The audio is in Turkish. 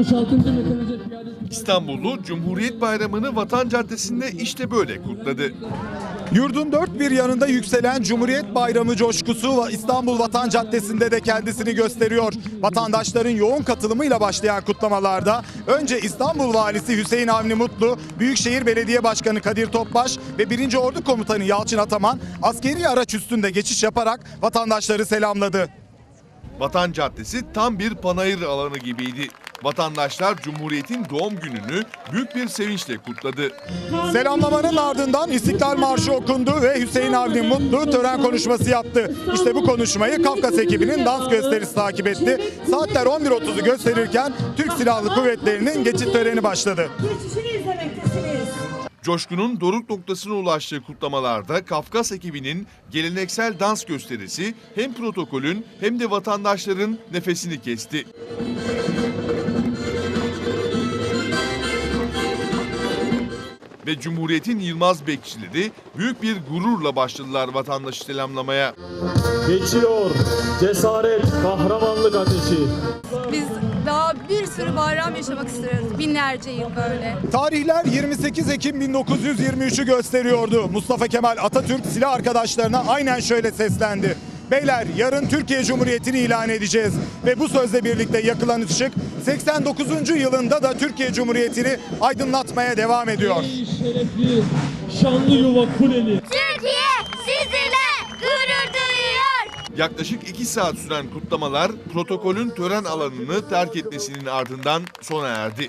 66. Mekanize Piyade İstanbullu Cumhuriyet Bayramı'nı Vatan Caddesi'nde işte böyle kutladı. Yurdun dört bir yanında yükselen Cumhuriyet Bayramı coşkusu İstanbul Vatan Caddesi'nde de kendisini gösteriyor. Vatandaşların yoğun katılımıyla başlayan kutlamalarda önce İstanbul Valisi Hüseyin Avni Mutlu, Büyükşehir Belediye Başkanı Kadir Topbaş ve 1. Ordu Komutanı Yalçın Ataman askeri araç üstünde geçiş yaparak vatandaşları selamladı. Vatan Caddesi tam bir panayır alanı gibiydi. Vatandaşlar Cumhuriyet'in doğum gününü büyük bir sevinçle kutladı. Selamlamanın ardından İstiklal Marşı okundu ve Hüseyin Avni Mutlu tören konuşması yaptı. İşte bu konuşmayı Kafkas ekibinin dans gösterisi takip etti. Saatler 11.30'u gösterirken Türk Silahlı Kuvvetleri'nin geçit töreni başladı. Coşkunun doruk noktasına ulaştığı kutlamalarda Kafkas ekibinin geleneksel dans gösterisi hem protokolün hem de vatandaşların nefesini kesti. Ve Cumhuriyet'in Yılmaz bekçileri büyük bir gururla başladılar vatandaşı selamlamaya. Geçiyor cesaret, kahramanlık ateşi. Biz bir sürü bayram yaşamak istiyoruz. Binlerce yıl böyle. Tarihler 28 Ekim 1923'ü gösteriyordu. Mustafa Kemal Atatürk silah arkadaşlarına aynen şöyle seslendi. Beyler yarın Türkiye Cumhuriyeti'ni ilan edeceğiz ve bu sözle birlikte yakılan ışık 89. yılında da Türkiye Cumhuriyeti'ni aydınlatmaya devam ediyor. Ey şerefli, şanlı yuva kuleli. Yaklaşık 2 saat süren kutlamalar protokolün tören alanını terk etmesinin ardından sona erdi.